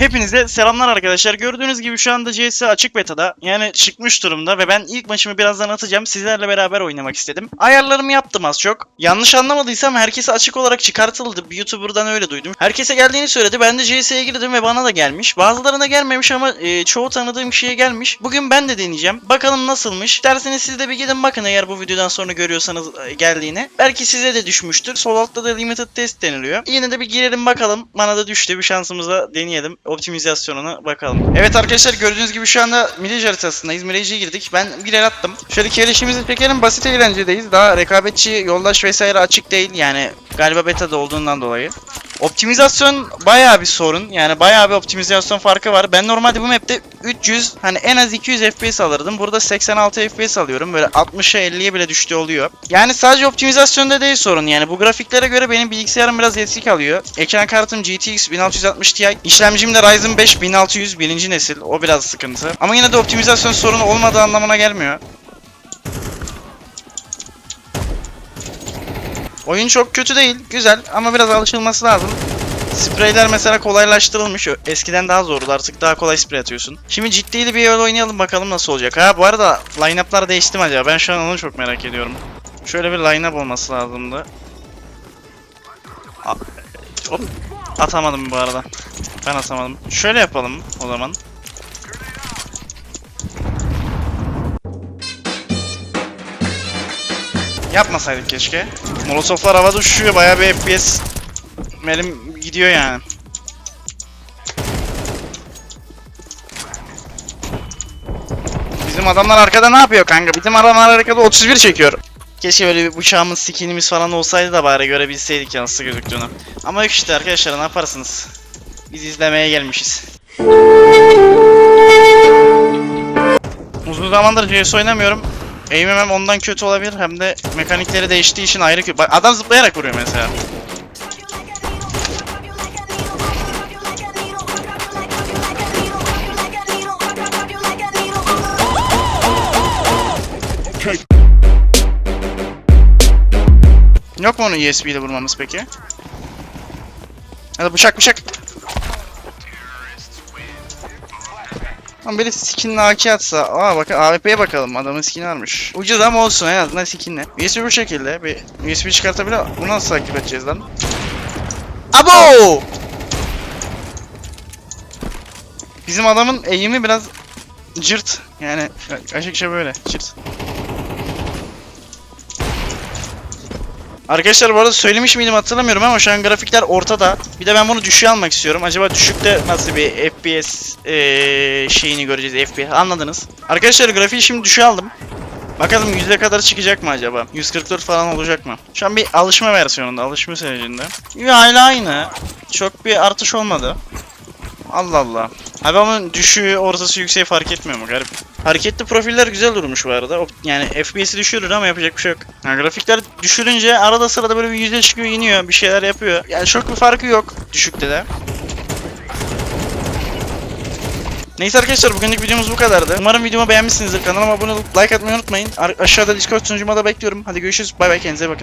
Hepinize selamlar arkadaşlar. Gördüğünüz gibi şu anda CS açık beta'da. Yani çıkmış durumda ve ben ilk maçımı birazdan atacağım. Sizlerle beraber oynamak istedim. Ayarlarımı yaptım az çok. Yanlış anlamadıysam herkese açık olarak çıkartıldı. Bir YouTuber'dan öyle duydum. Herkese geldiğini söyledi. Ben de CS'ye girdim ve bana da gelmiş. Bazılarına gelmemiş ama e, çoğu tanıdığım kişiye gelmiş. Bugün ben de deneyeceğim. Bakalım nasılmış. Derseniz siz de bir gidin bakın eğer bu videodan sonra görüyorsanız e, geldiğini. Belki size de düşmüştür. Sol altta da limited test deniliyor. Yine de bir girelim bakalım. Bana da düştü. Bir şansımıza deneyelim. Optimizasyonuna bakalım. Evet arkadaşlar gördüğünüz gibi şu anda Mirage haritasındayız. Mirage'e girdik. Ben bir el attım. Şöyle keleşimizi çekelim. Basit eğlencedeyiz. Daha rekabetçi, yoldaş vesaire açık değil. Yani galiba beta'da olduğundan dolayı. Optimizasyon bayağı bir sorun. Yani bayağı bir optimizasyon farkı var. Ben normalde bu map'te 300 hani en az 200 FPS alırdım. Burada 86 FPS alıyorum. Böyle 60'a 50'ye bile düştüğü oluyor. Yani sadece optimizasyonda değil sorun. Yani bu grafiklere göre benim bilgisayarım biraz eski kalıyor. Ekran kartım GTX 1660 Ti. İşlemcim de Ryzen 5 1600 birinci nesil. O biraz sıkıntı. Ama yine de optimizasyon sorunu olmadığı anlamına gelmiyor. Oyun çok kötü değil, güzel ama biraz alışılması lazım. Spreyler mesela kolaylaştırılmış. Eskiden daha zordu artık daha kolay sprey atıyorsun. Şimdi ciddi bir yol oynayalım bakalım nasıl olacak. Ha bu arada line-up'lar değişti mi acaba? Ben şu an onu çok merak ediyorum. Şöyle bir line-up olması lazımdı. Hop. Atamadım bu arada. Ben atamadım. Şöyle yapalım o zaman. Yapmasaydık keşke. Molotoflar havada uçuşuyor. Bayağı bir FPS Melim gidiyor yani. Bizim adamlar arkada ne yapıyor kanka? Bizim adamlar arkada 31 çekiyor. Keşke böyle bir bıçağımız, skinimiz falan olsaydı da bari görebilseydik ya nasıl gözüktüğünü. Ama yok işte arkadaşlar ne yaparsınız? Biz izlemeye gelmişiz. Uzun zamandır CS oynamıyorum. Aim'im hem ondan kötü olabilir hem de mekanikleri değiştiği için ayrı kötü. Adam zıplayarak vuruyor mesela. Yok mu onu USB ile vurmamız peki? Ya da bıçak bıçak. Ama biri skinli AK atsa. Aa bakın AWP'ye bakalım. Adamın skin varmış. Ucuz ama olsun en azından skinli. USB bu şekilde. Bir USB çıkartabilir. Bunu nasıl takip edeceğiz lan? Abo! Bizim adamın eğimi biraz cırt. Yani açıkça şey böyle cırt. Arkadaşlar bu arada söylemiş miydim hatırlamıyorum ama şu an grafikler ortada. Bir de ben bunu düşüğe almak istiyorum. Acaba düşükte nasıl bir FPS eee, şeyini göreceğiz FPS anladınız. Arkadaşlar grafiği şimdi düşüğe aldım. Bakalım yüzde kadar çıkacak mı acaba? 144 falan olacak mı? Şu an bir alışma versiyonunda, alışma sürecinde. Hala aynı. Çok bir artış olmadı. Allah Allah. Abi ama düşüğü, ortası yükseği fark etmiyor mu garip? Hareketli profiller güzel durmuş bu arada. Yani FPS'i düşürür ama yapacak bir şey yok. Yani grafikler düşürünce arada sırada böyle bir yüzde çıkıyor iniyor bir şeyler yapıyor. Yani çok bir farkı yok düşükte de. Neyse arkadaşlar bugünlük videomuz bu kadardı. Umarım videomu beğenmişsinizdir. Kanalıma abone olup like atmayı unutmayın. Ar- aşağıda Discord sunucuma da bekliyorum. Hadi görüşürüz. Bay bay kendinize bakın.